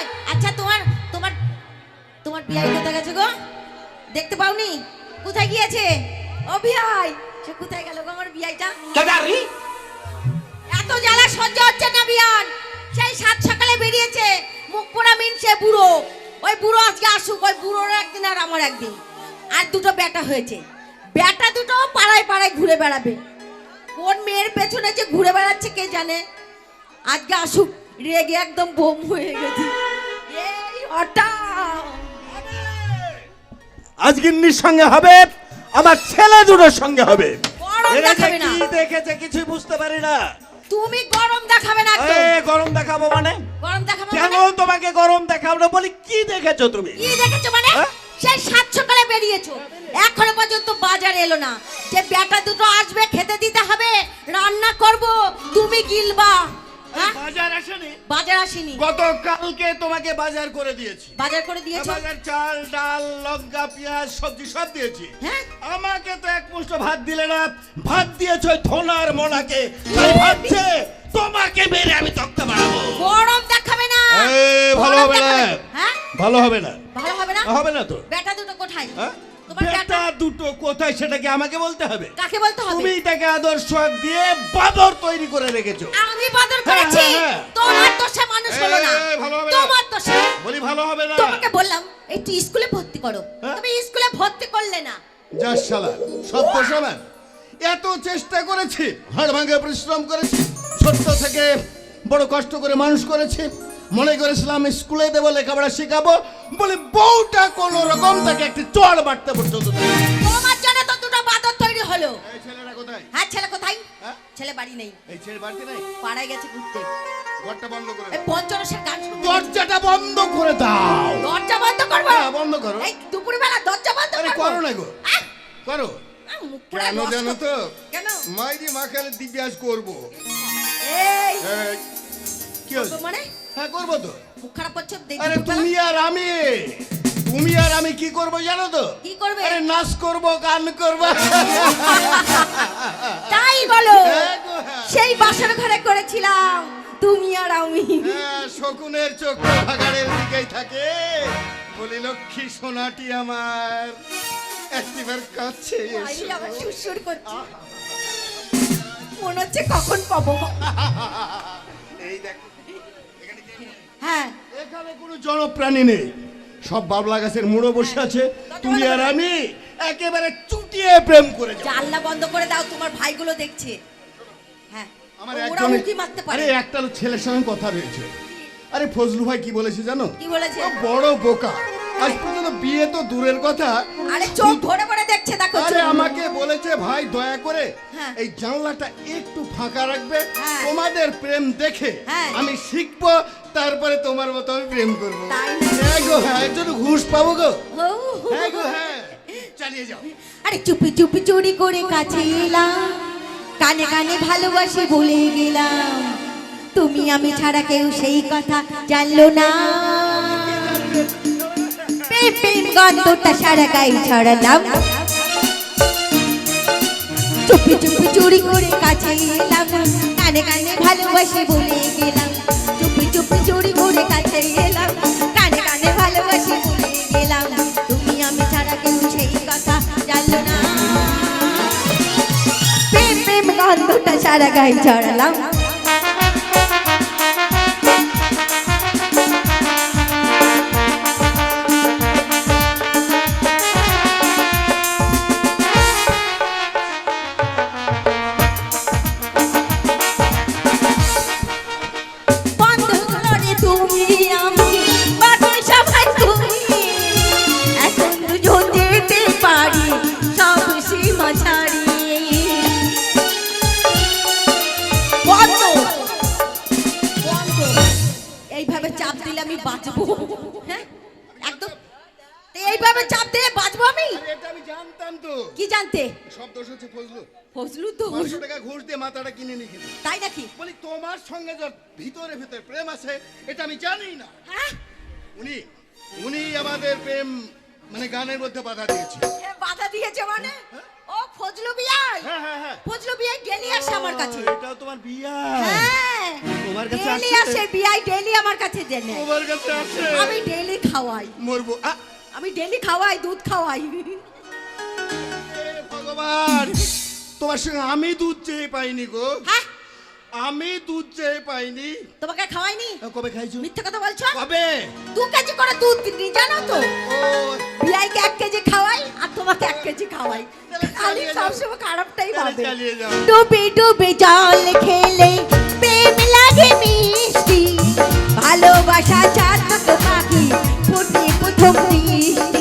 নয় আচ্ছা তোমার তোমার তোমার বিয়াই কোথায় গেছে গো? দেখতে পাওনি? কোথায় গিয়েছে? ও বিয়াই সে কোথায় গেল গো আমার বিয়াইটা? এত জ্বালা সহ্য হচ্ছে না বিয়ান। সেই সাত সকালে বেরিয়েছে মুখ পোড়া মিনছে বুড়ো। ওই বুড়ো আজকে আসুক ওই বুড়োর একদিন আর আমার একদিন। আর দুটো বেটা হয়েছে। বেটা দুটো পাড়ায় পাড়ায় ঘুরে বেড়াবে। কোন মেয়ের পেছনে যে ঘুরে বেড়াচ্ছে কে জানে? আজকে আসুক রেগে একদম বোম হয়ে গেছে। আজগিন্নির সঙ্গে হবে আমার ছেলে দুটোর সঙ্গে হবে। এরা যে। কি দেখেছে কিছুই বুঝতে পারি না। তুমি গরম দেখাবে না এ, গরম দেখাবো মানে? গরম দেখাবে কেন মানে? তোমাকে গরম দেখাবো না? বলি কি দেখেছ তুমি? কি দেখেছ মানে? হ্যাঁ? সেই সাত সকালে বেরিয়েছো। এখনও পর্যন্ত বাজার এলো না। যে দুটো আসবে খেতে দিতে হবে রান্না করব তুমি গিলবা? বাজার আসেনি? বাজার আসেনি। গতকালকে তোমাকে বাজার করে দিয়েছি। বাজার করে দিয়েছ? বাজার চাল ডাল লঙ্কা পেঁয়াজ সবজি সব দিয়েছি। হ্যাঁ? আমাকে তো এক মুষ্ঠ ভাত দিলে না ভাত দিয়েছ থোনার মোনাকে। তাই ভাবছে তোমাকে মেরে আমি তক্তা বাড়াবো গরম দেখাবে না। ভালো হবে না। হ্যাঁ? ভালো হবে না। ভালো হবে না? হবে না তো। বেটা দুটো কোথায়? হ্যাঁ? বেটা দুটো কোথায় আমাকে বলতে হবে? কাকে বলতে হবে? তুমি তাকে আদর্শ দিয়ে বাদর তৈরি করে রেখেছো। আমি বাদর হ্যাঁ, করেছি। হ্যাঁ, হ্যাঁ। তোমার দোষে মানুষ হলো না। ভালো হবে না। তোমার দোষে। বলি ভালো হবে না। তোমাকে বললাম একটু স্কুলে ভর্তি করো? তুমি স্কুলে ভর্তি করলে না। শালা এত চেষ্টা করেছি হাড় ভাঙে পরিশ্রম করেছি ছোট্ট থেকে বড় কষ্ট করে মানুষ করেছি। মনে করেছিলাম স্কুলে দেবো লেখাপড়া শেখাবো। বলে বউটা কোন রকম তাকে একটি চড় বাড়তে পর্যন্ত তোমার জন্য তো দুটো বাদর তৈরি হলো। এই ছেলেরা কোথায়? হ্যাঁ ছেলে কোথায়? হ্যাঁ? ছেলে বাড়ি নেই। এই ছেলে বাড়িতে নেই? পাড়ায় গেছে ঘুরতে। ঘরটা বন্ধ করে এই পঞ্চরসের গান দরজাটা বন্ধ করে দাও। দরজা বন্ধ করব? হ্যাঁ, বন্ধ করো। এই দুপুরবেলা দরজা বন্ধ আরে করব? করো না গো। করো। কেন জানো তো? কেন? মাইরি মাখালে দিব্যাস করব। এই! এই, কি? মানে? হ্যাঁ করব তো। মুখ খারাপ করছ? আরে তুমি আর আমি তুমি আর আমি কি করব জানো তো? কি করবে? আরে নাচ করব গান করব। তাই বলো। হ্যাঁ। সেই বাসর ঘরে করেছিলাম। তুমি আর আমি। হ্যাঁ, শকুনের চোখ ভাগাড়ের দিকেই থাকে। বলি লক্ষ্মী সোনাটি আমার। কাছে বাইরে আবার সুরসুর করছে। মনে হচ্ছে কখন পাবো। এই দেখো? হ্যাঁ। এখানে কোনো জনপ্রাণী নেই। সব বাবলা গাছের মুড়ো বসে আছে। তুমি আর আমি একেবারে চুটিয়ে প্রেম করে জানলা বন্ধ করে দাও তোমার ভাইগুলো দেখছে। হ্যাঁ। আমার একজন মারতে পারে। আরে একটা ছেলের সঙ্গে কথা রয়েছে আরে ফজলু ভাই কি বলেছে জানো? কি বলেছে? বড় বোকা। আজ পর্যন্ত বিয়ে তো দূরের কথা। আরে চোখ ভরে ভরে দেখছে দেখো আরে আমাকে বলেছে ভাই দয়া করে হ্যাঁ। এই জানলাটা একটু ফাঁকা রাখবে। হ্যাঁ। তোমাদের প্রেম দেখে হ্যাঁ। আমি শিখব তারপরে তোমার মতো আমি প্রেম করব। হ্যাঁ গো হ্যাঁ এর ঘুষ পাবো গো। হ্যাঁ গো হ্যাঁ। চালিয়ে যাও। আরে চুপি চুপি চুরি করে কাছে এলাম কানে কানে ভালোবাসি ভুলে গেলাম। তুমি আমি ছাড়া কেউ সেই কথা জানলো না। প্রেম প্রেম গন্ধটা সারা গায়ে ছড়ালাম। চুপি চুপি চুরি করে কাছে এলাম। কানে কানে ভালোবাসি ভুলে গেলাম। চুপি চুপি চুরি করে কাছে এলাম। কানে কানে ছাড়া কেউ ছড়ালাম। চাপ দিলে আমি বাঁচবো। হ্যাঁ? একদম। এইভাবে চাপ দিলে বাঁচবো আমি? এটা আমি জানতাম তো। কি জানতে? সব দোষ হচ্ছে ফজলু ফজলু তো পাঁচশো টাকা ঘুষ দিয়ে মাথাটা কিনে নিয়ে খেতে তাই নাকি? বলি তোমার সঙ্গে যে ভিতরে ভিতরে প্রেম আছে এটা আমি জানি না। হ্যাঁ? উনি উনি আমাদের প্রেম মানে গানের মধ্যে বাধা দিয়েছে। এ বাধা দিয়েছে মানে? ও ফজলু বিয়াই। হ্যাঁ হ্যাঁ হ্যাঁ। ফজলু বিয়াই ডেলি আসে আমার কাছে। এটাও তোমার বিয়া। হ্যাঁ তোমার কাছে ডেলি আসে? আসে বিয়াই ডেলি আমার কাছে জেনে। তোমার কাছে আছে আমি ডেলি খাওয়াই। মরবো। আমি ডেলি খাওয়াই দুধ খাওয়াই। ভগবান তোমার সঙ্গে আমি দুধ চেয়ে পাইনি গো। হ্যাঁ? আমি দুধ চেয়ে পাইনি। তোমাকে খাওয়াইনি? কবে খাইছো? মিথ্যে কথা বলছো? কবে? দু কেজি করে দুধ নি জানো তো? ও। বিয়াইকে এক কেজি খাওয়াই আর তোমাকে এক কেজি খাওয়াই। তাহলে খালি চালিয়ে যাও। সবসময় খারাপটাই তাহলে ভাবে চালিয়ে যাও ডুবে ডুবে জল খেলে প্রেম লাগে মিষ্টি ভালোবাসা চাতক পাখি ফুটে প্রথম দৃষ্টি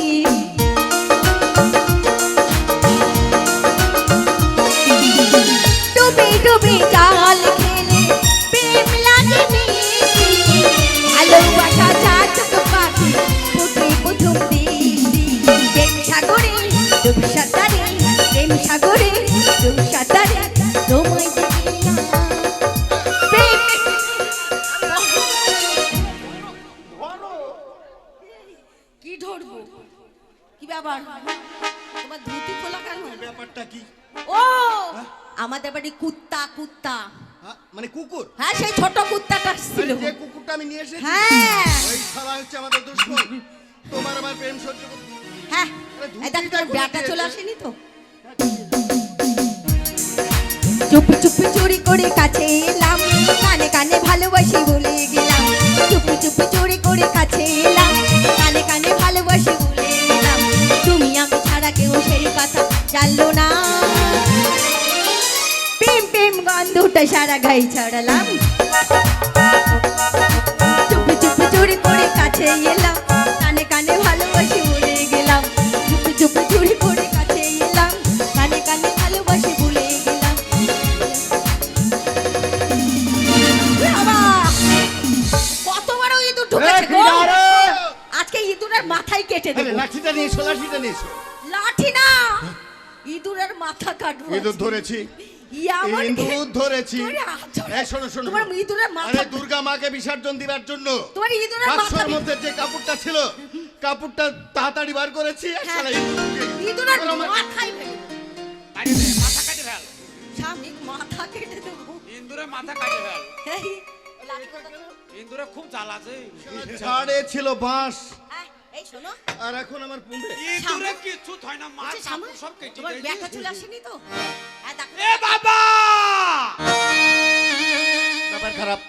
মানে কুকুর। হ্যাঁ সেই ছোট কুত্তাটা ছিল। যে কুকুরটা আমি নিয়ে এসেছি হ্যাঁ। ওই শালা হচ্ছে আমাদের দুশ্মন। তোমার আমার প্রেম সহ্য করতে হ্যাঁ ধুতিটা তোর ব্যাটা চলে আসেনি তো? চুপি চুপি চুরি করে কাছে এলাম। কানে কানে ভালোবাসি বলে গেলাম। চুপি চুপি চুরি করে কাছে এলাম। সারা গাই ছাড়ালাম চুপি চুপি চুরি করে কাছে এলাম। কানে কানে ভালোবাসি বলে গেলাম। চুপি চুপি চুরি করে কাছে এলাম। কানে কানে ভালোবাসি গেলাম। ইঁদুর ঢুকেছে গো? আজকে ইঁদুরের মাথায় কেটে দেবো। লাঠিটা নিয়ে এসো লাঠিটা নিয়ে এসো। লাঠি না ইঁদুরের মাথা কাটবো ইঁদুর ধরেছি। ইঁদুর ধরেছি। এই শোনো শোনো তোমার ইঁদুরের মাথা আরে দুর্গা মাকে বিসর্জন দিবার জন্য তোমার ইঁদুরের মাথা মধ্যে যে কাপড়টা ছিল কাপড়টা তাড়াতাড়ি বার করেছি হ্যাঁ। শালা ইঁদুর ঢুকে গেছে। ইঁদুরের মাথায় ফেলে। মাথা কাটে ফেল। স্বামী মাথা কেটে দেবো। ইন্দুরে মাথা কাটে ফেল। এই, লাঠিটা দাও। ইন্দুরে খুব জ্বালা আছে ঝাড়ে ছিল বাঁশ। এই শোনো। আর এখন আমার পুঁবে ইন্দুরে কিছু হয় না মা বলছি, কাপড় সামনে- সব কেটে তোমার দিয়েছে। চলে আসেনি তো? হ্যাঁ, এ বাবা! ব্যাপার খারাপ।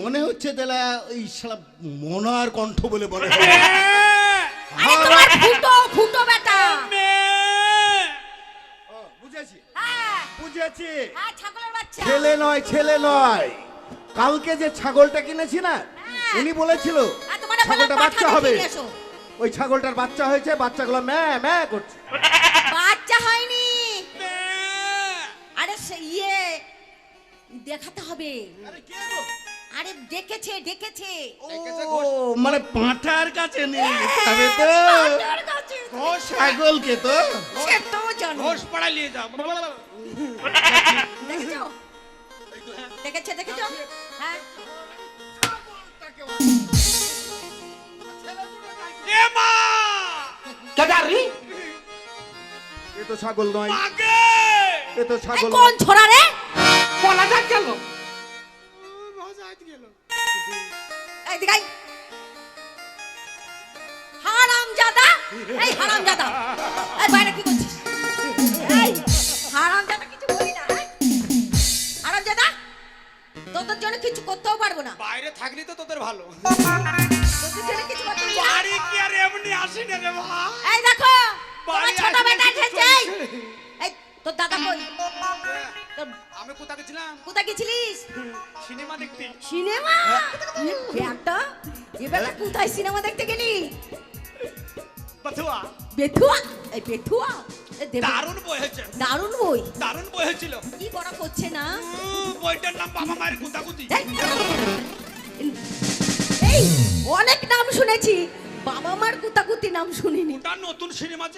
মনে হচ্ছে তেলা ওই শালা মনার কণ্ঠ বলে বলে আরে তোমার ফুটো ফুটো বেটা বুঝেছি। হ্যাঁ। বুঝেছি। হ্যাঁ ছাগলের বাচ্চা। ছেলে নয় ছেলে নয়। কালকে যে ছাগলটা কিনেছি না। উনি বলেছিল বলে ছাগলটা বাচ্চা হবে। ওই ছাগলটার বাচ্চা হয়েছে বাচ্চাগুলো ম্যা ম্যা করছে। বাচ্চা হয়নি। আরে সে ইয়ে দেখাতে হবে। আরে ডেকেছে ডেকেছে। ডেকেছে ও মানে পাঁঠার কাছে নেই যেতে হবে তো। কাছে। ঘোষ ছাগলকে তো। সে তো জানো। ঘোষ পাড়ায় নিয়ে যাও। দেখেছ? দেখেছ? দেখেছ? হ্যাঁ। এ মা এ তো ছাগল নয়। মাগে এ তো ছাগল কোন ছোড়া রে? বলা যাক গেল। গেল এই দিকাই হারাম এই হারাম এই বাইরে কি করছিস? এই হারাম কিছু বলি না হারাম তোদের জন্য কিছু করতেও পারব না। বাইরে থাকলি তো তোদের ভালো। বাড়ি কি আর এমনি আসি না রে মা? এই দেখো তোমার ছোট বেটা এসেছে। এই তোর দাদা কই? আমি কোথা গেছিলাম? কোথায় গেছিলিস? সিনেমা দেখতে। কোথায় সিনেমা দেখতে গেলি? বাথুয়া। বেথুয়া? এই বেথুয়া? দারুণ বই হয়েছে। দারুণ বই? দারুণ বই হয়েছিল। কি করা করছে না? বইটার নাম বাবা মায়ের কুতাকুতি এই, এই! অনেক নাম শুনেছি। বাবা মার কুতাকুতি নাম শুনিনি। ওটা নতুন সিনেমা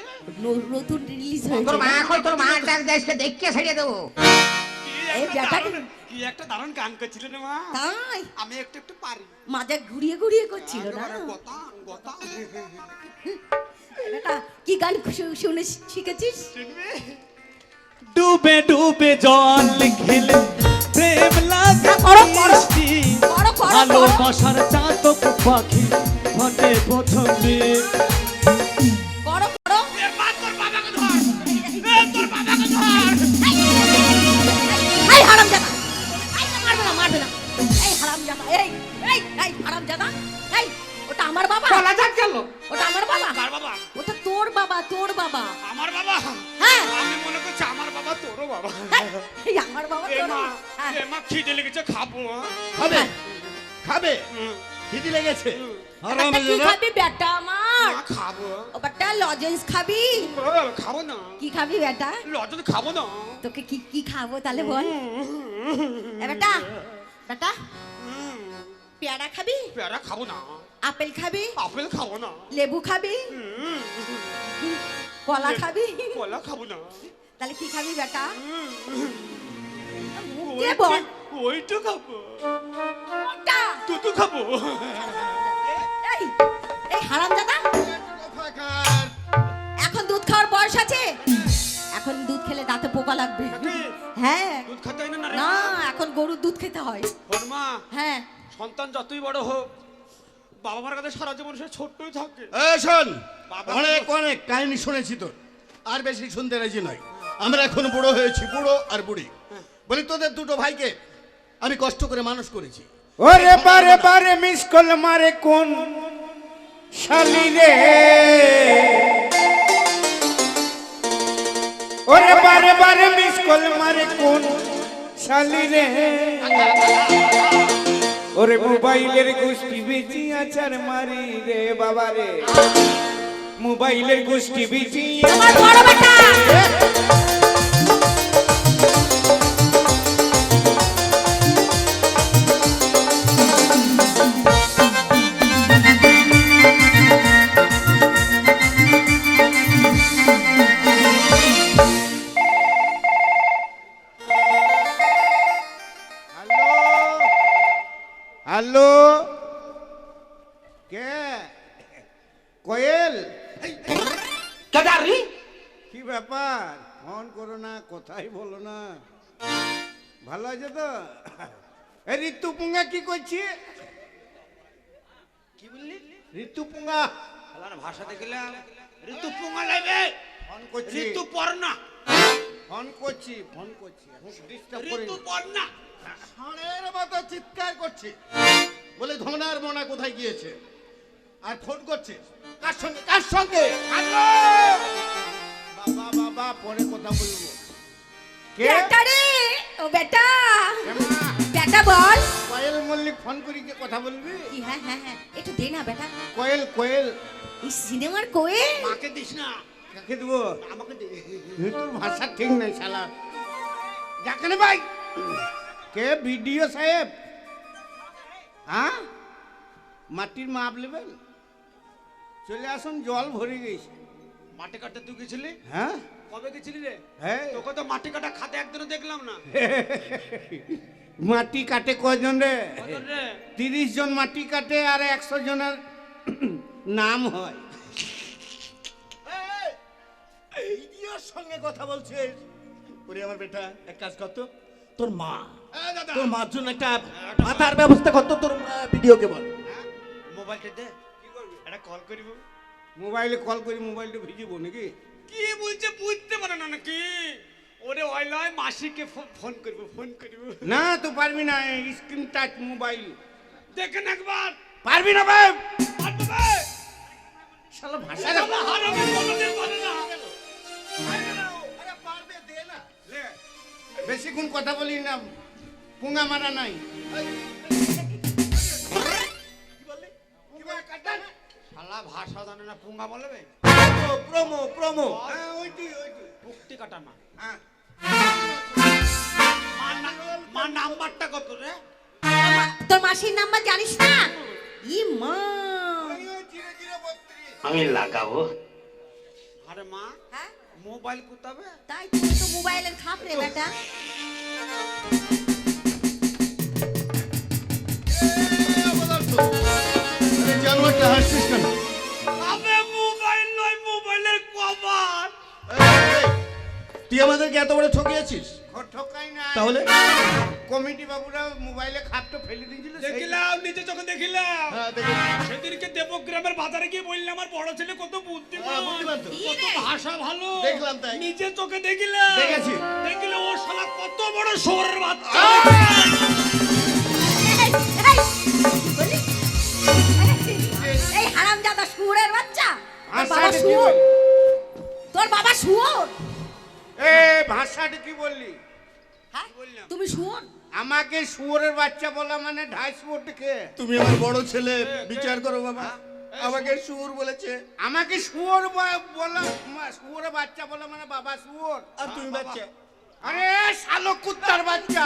ন- নতুন রিলিজ হয়েছে। তোর মা কই তোর মা ডাক দেশকে দেখকে ছেড়ে দেবো। কি এই ব্যাটাকে- কি একটা দারুণ গান করছিল রে মা। তাই? আমি একটু একটু পারি। মাজা ঘুরিয়ে ঘুরিয়ে করছিল না? গতা গতা। বেটা কি গান শুনে শিখেছিস? ডুবে ডুবে জল খেলে প্রেম লাগে। মিষ্টি। ভালোবাসার চাতক পাখি ফটে প্রথমে। আমার বাবা। চলা যাক গেল। ওটা আমার বাবা। কার বাবা। ওটা তোর বাবা তোর বাবা। আমার বাবা। বাবা। এই আমার বাবা এ মা হ্যাঁ। এ মা খিদে লেগেছে খাব খাবে। খাবে? হুম, লেগেছে? বেটা, কি খাবি বেটা আমার? খাব। ও বেটা লজেন্স খাবি? খাব না। কি খাবি বেটা? লজেন্স খাব না। তোকে কি কি খাব তাহলে বল। এ বেটা বেটা পেয়ারা খাবি? পেয়ারা খাব না। আপেল খাবি? আপেল খাব না। লেবু খাবি? কলা খাবি? কলা খাব না। তাহলে কি খাবি বেটা? দিয়ে বল। ওইটা- খাব। কোনটা? তুতু খাব। এই এখন দুধ খাওয়ার বয়স আছে? এখন দুধ খেলে দাঁতে পোকা লাগবে। হ্যাঁ। দুধ খেতে হয় না না রে না মা? এখন গরুর দুধ খেতে হয়। হনুমা হ্যাঁ। সন্তান যতই বড় হোক বাবা মার কাছে সারা জীবন সে ছোট্টই থাকে। শোন বাবা অনেক অনেক কাহিনী শুনেছি তোর। আর বেশি শুনতে রাজি নয়। আমরা এখন বুড়ো হয়েছি বুড়ো আর বুড়ি। বলি তোদের দুটো ভাইকে আমি কষ্ট করে মানুষ করেছি। ওরে বারে বারে মিস কল মারে কোন শালি রে? ওরে বারে বারে মিস কল মারে কোন শালি রে? ওরে মোবাইলের গোষ্ঠী বেচি আচার মারি রে বাবা রে। মোবাইলের গোষ্ঠী বেচি আমার বড় বেটা। হ্যালো? কে? কোয়েল? কি ব্যাপার? ফোন করো না কথাই বলো না। ভালো আছে তো? এ ঋতু পুঙ্গা কি করছি? কি বললি? ঋতু পুঙ্গা। আলার ভাষা দেখলাম। ঋতু পোঙা লাগবে। ফোন করছি। ঋতু পর্ণা। ফোন করছি ফোন করছি। ডিস্টার্ব করি ঋতু পর্ণা। ষাঁড়ের মতো চিৎকার করছে। বলে ধনার মোনা কোথায় গিয়েছে? আর ফোন করছে। কার সঙ্গে? কার সঙ্গে? বাবা বাবা পরে কথা বলব। কে? বেটা রে ও বেটা! বেটা বল! কোয়েল মল্লিক ফোন করি কে কথা বলবি? হ্যাঁ হ্যাঁ হ্যাঁ। একটু দে না বেটা। কোয়েল কোয়েল। এই সিনেমার কোয়ে মাকে দিস না। কাকে দেবো? আমাকে দে। তোর ভাষা ঠিক নাই শালা। যাকে ভাই। কে বিডিও সাহেব হ্যাঁ মাটির মাপ নেবেন চলে আসুন জল ভরে গেছে মাটি কাটতে তুই গেছিলি হ্যাঁ কবে গেছিলি রে হ্যাঁ তোকে তো মাটি কাটা খাতে একদিনও দেখলাম না মাটি কাটে কজন রে তিরিশ জন মাটি কাটে আর একশো জনের নাম হয় সঙ্গে কথা বলছিস ওরে আমার বেটা এক কাজ কর তো তোর মা। তোর মার জন্য একটা মাথার ব্যবস্থা কর তো তোর ভিডিওকে বল। মোবাইলটা দে। একটা কল করিব। মোবাইলে কল করি মোবাইলটা ভিজিব নাকি? কি বলছে বুঝতে পারে না নাকি? ওরে ওই নয় মাসিকে ফোন করব ফোন করব। না তো পারবি না স্ক্রিন টাচ মোবাইল। দেখেন একবার। পারবি না ভাই? পারবে ভাই? শালা ভাষা শালা বেশিক্ষণ কথা বলি না পুঙ্গা মারা নাই। শালা ভাষা জানে না পুঙ্গা বলবে? প্রমো প্রমো হ্যাঁ, ওইটি, ওইটি। মুক্তি কাটা না। হ্যাঁ। না- নাম্বারটা কত রে? তোর মাসির নাম্বার জানিস না? ই মা। জিরো বত্রিশ। আরে মা। হ্যাঁ? মোবাইল কোথাবে তাই তুমি তো মোবাইলের খাপ রে বেটা। জানোয়ারটা হাসছিস কেন? আবে মোবাইল নয় মোবাইলের কভার। এই, তুই আমাদেরকে এত বড় ঠকিয়েছিস? ঘর ঠকাই না তাহলে? কমিটি বাবুরা মোবাইলে খাপটা ফেলে দিয়েছিল দেখিলাম নিজে চোখে দেখিলাম হ্যাঁ, দেখেছি। সেদিনকে দেবগ্রামের বাজারে গিয়ে বললে আমার বড় ছেলে কত বুদ্ধিমান হ্যাঁ, কত ভাষা ভালো দেখলাম তাই। নিজে চোখে দেখিলাম দেখেছি। দেখিলে ও শালা কত বড় শোরের বাচ্চা এই, এই, বলি? এই হারামজাদা শুয়োরের বাচ্চা বাবা শুয়োর তোর বাবা শুয়োর এ ভাষাটা কি বললি বললাম? তুমি শুয়োর? আমাকে শুয়োরের বাচ্চা বলা মানে ঢাই শুয়োরটাকে তুমি আমার বড় ছেলে বিচার করো বাবা। আমাকে শুয়োর। বলেছে। আমাকে শুয়োর বলা শুয়োরের বাচ্চা বলা মানে বাবা শুয়োর। আর তুমি বাচ্চা? আরে শালক কুত্তার বাচ্চা?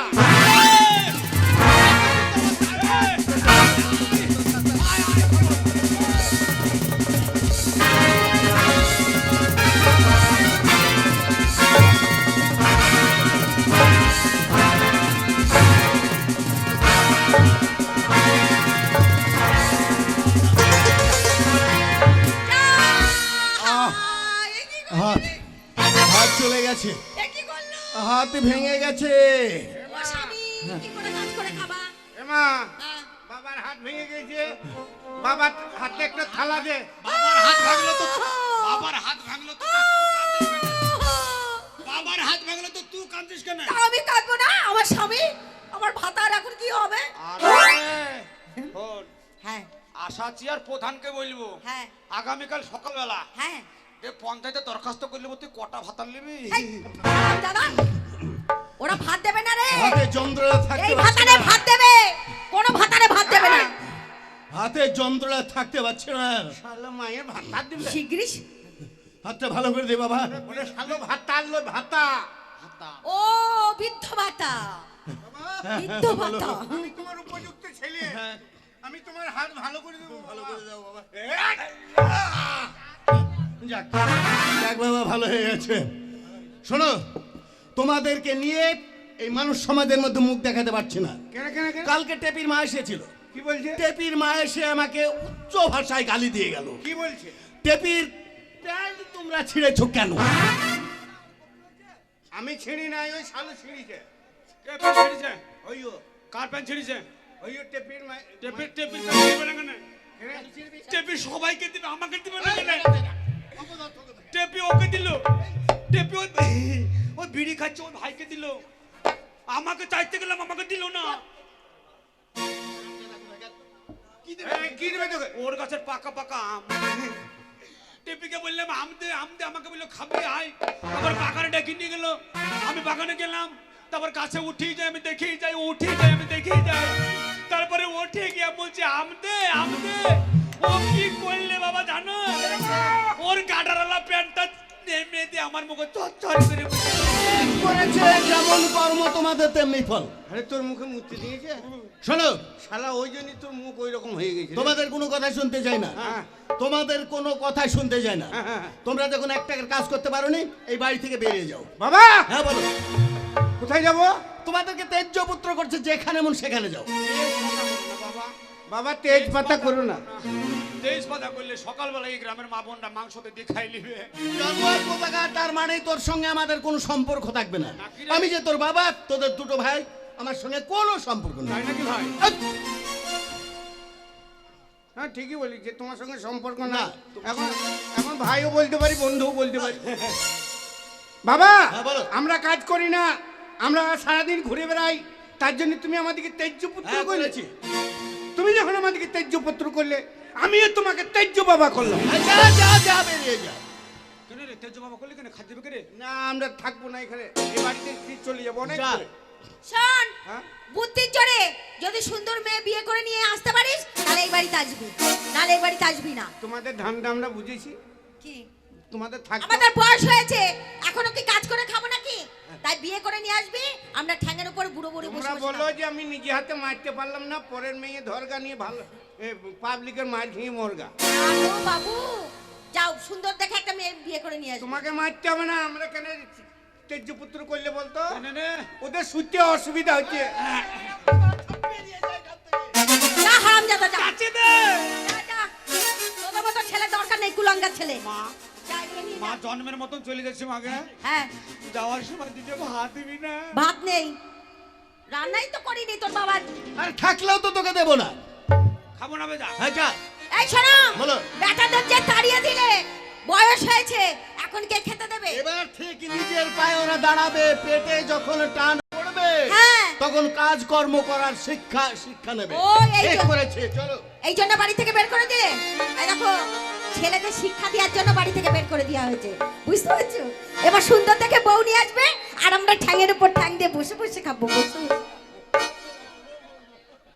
গেছে। হাত ভেঙে গেছে। করে খাবা? হ্যাঁ। বাবার হাত ভেঙে গেছে। বাবার হাতে একটা থালা দে। বাবার হাত ভাঙলো তো বাবার হাত ভাঙলো তো বাবার হাত ভাঙলো তো তুই কেন? তা আমি কাঁদবো না? আমার স্বামী আমার ভাতার এখন কি হবে? হ্যাঁ। আশা চেয়ার প্রধানকে বলব। হ্যাঁ। আগামীকাল সকালবেলা হ্যাঁ। এ পঞ্চায়েতে দরখাস্ত করলে তুই কটা ভাতার নিবি? দাদা ওরা ভাত দেবে না রে। হাতে যন্ত্রণা থাকতে এই ভাতারে ভাত দেবে কোনো ভাতারে ভাত দেবে না। হাতে যন্ত্রণা থাকতে পারছে না। শালো মায়ের ভাত দিবে। শিগগিরই। হাতটা ভালো করে দে বাবা। ওরে শালো ভাতা আনলো ভাতা। ও বৃদ্ধ ভাতা। বৃদ্ধ ভাতা। আমি তোমার উপযুক্ত ছেলে। হ্যাঁ। আমি তোমার হাত ভালো করে দেবো ভালো করে দাও বাবা। এই! যাক যাক বাবা ভালো হয়ে গেছে। শোনো তোমাদেরকে নিয়ে এই মানুষ সমাজের মধ্যে মুখ দেখাতে পারছি না। কালকে টেপির মা এসেছিল। কি বলছে? টেপির মা এসে আমাকে উচ্চ ভাষায় গালি দিয়ে গেল। কি বলছে? টেপির প্যান্ট তোমরা ছিঁড়েছো কেন? আমি ছিঁড়ি নাই ওই শালো ছিঁড়িছে। প্যান্ট ছিঁড়িছে। ওইও কার প্যান্ট ছিঁড়িছে? টেপির সবাইকে দিবে আমাকে দিবে না টেপি ওকে দিল। টেপি ওই ওই বিড়ি খাচ্ছে ওই ভাইকে দিল। আমাকে চাইতে গেলাম আমাকে দিল না। ওর গাছের পাকা পাকা আম। টেপিকে বললাম আম দে আম দে আমাকে বলল খাবি আয়। আবার বাগানে ডেকে নিয়ে গেল। আমি বাগানে গেলাম তারপর গাছে উঠেই যাই আমি দেখেই যাই ও উঠেই যাই আমি দেখেই যাই। তারপরে উঠে গিয়ে বলছে আম দে আম দে। ও কি করলে বাবা জানো? ওর গাডারালা প্যান্টটা নেমে দিয়ে আমার মুখে চচ্চর করে করেছে যেমন কর্ম তোমাদের তেমনি ফল। আরে তোর মুখে মুক্তি দিয়েছে? শোনো। শালা ওই জন্যই তোর মুখ ওই রকম হয়ে গেছে তোমাদের কোনো কথা শুনতে চাই না। হ্যাঁ। তোমাদের কোনো কথা শুনতে চাই না। হ্যাঁ, হ্যাঁ। তোমরা যখন এক টাকার কাজ করতে পারোনি এই বাড়ি থেকে বেরিয়ে যাও। বাবা! হ্যাঁ বলো। কোথায় যাব? তোমাদেরকে তেজ্য পুত্র করছে যেখানে মন সেখানে যাও। বাবা তেজ পাতা করো না। তেজ পাতা করলে সকালবেলা এই গ্রামের মা বোনরা মাংসতে দিয়ে খাই নিবে। জন্মার পতাকা তার মানে তোর সঙ্গে আমাদের কোনো সম্পর্ক থাকবে না। আমি যে তোর বাবা তোদের দুটো ভাই আমার সঙ্গে কোনো সম্পর্ক নেই। নাকি ভাই? হ্যাঁ ঠিকই বলি যে তোমার সঙ্গে সম্পর্ক না। এখন এখন ভাইও বলতে পারি বন্ধুও বলতে পারি। বাবা হ্যাঁ, বলো। আমরা কাজ করি না। আমরা সারাদিন ঘুরে বেড়াই। তার জন্য তুমি আমাদেরকে তেজ্যপুত্র হ্যাঁ, করলে করেছি। তুমি যখন আমাদেরকে তেজ্যপুত্র করলে আমিও তোমাকে তেজ্য বাবা করলাম যা যা যা বেরিয়ে যা। কেন রে বাবা করলে কেন? খাদ্য না আমরা থাকব না এখানে। এই বাড়িতে চলে যাব অনেক যা। শোন হ্যাঁ? বুদ্ধির জোরে যদি সুন্দর মেয়ে বিয়ে করে নিয়ে আসতে পারিস তাহলে এই বাড়িতে আসবি। নাহলে এই বাড়িতে আসবি না। তোমাদের ধান্দা আমরা বুঝেছি? কি? তোমাদের থাকতে? আমাদের বয়স হয়েছে এখনও কি কাজ করে খাব নাকি? তাই বিয়ে করে নিয়ে আসবি আমরা ঠ্যাঙের উপর বুড়ো বুড়ি বসে বসে বলো যে আমি নিজে হাতে মারতে পারলাম না পরের মেয়ে ধরগা নিয়ে ভালো পাবলিকের মার খেয়ে মরগা। বাবু যাও সুন্দর দেখে একটা মেয়ে বিয়ে করে নিয়ে আসবি। তোমাকে মারতে হবে না আমরা কেন তেজ্যপুত্র করলে বলতো? নে, নে ওদের শুতে অসুবিধা হচ্ছে। যা হারাম জাদা যা। ছেলে দরকার নেই কুলাঙ্গার ছেলে। মা। মা জন্মের মতন চলে যাচ্ছে মাকে। হ্যাঁ। যাওয়ার সময় দিতে ভাত দিবি না। ভাত নেই। রান্নাই তো করিনি তোর বাবা। আর থাকলেও তো তোকে দেবো না। খাব না বেজা হ্যাঁ যা। এই শোনো বলো। বেটাদের যে তাড়িয়ে দিলে বয়স হয়েছে এখন কে খেতে দেবে? এবার ঠিক নিজের পায়ে ওরা দাঁড়াবে পেটে যখন টান পড়বে হ্যাঁ। তখন কাজ কর্ম করার শিক্ষা শিক্ষা নেবে। ও, এই করেছে চলো। এই জন্য বাড়ি থেকে বের করে দিলে? এই দেখো ছেলেদের শিক্ষা দেওয়ার জন্য বাড়ি থেকে বের করে দেওয়া হয়েছে। বুঝতে পারছ? এবার সুন্দর দেখে বউ নিয়ে আসবে আর আমরা ঠ্যাঙের উপর ঠ্যাং দিয়ে বসে বসে খাব, বসে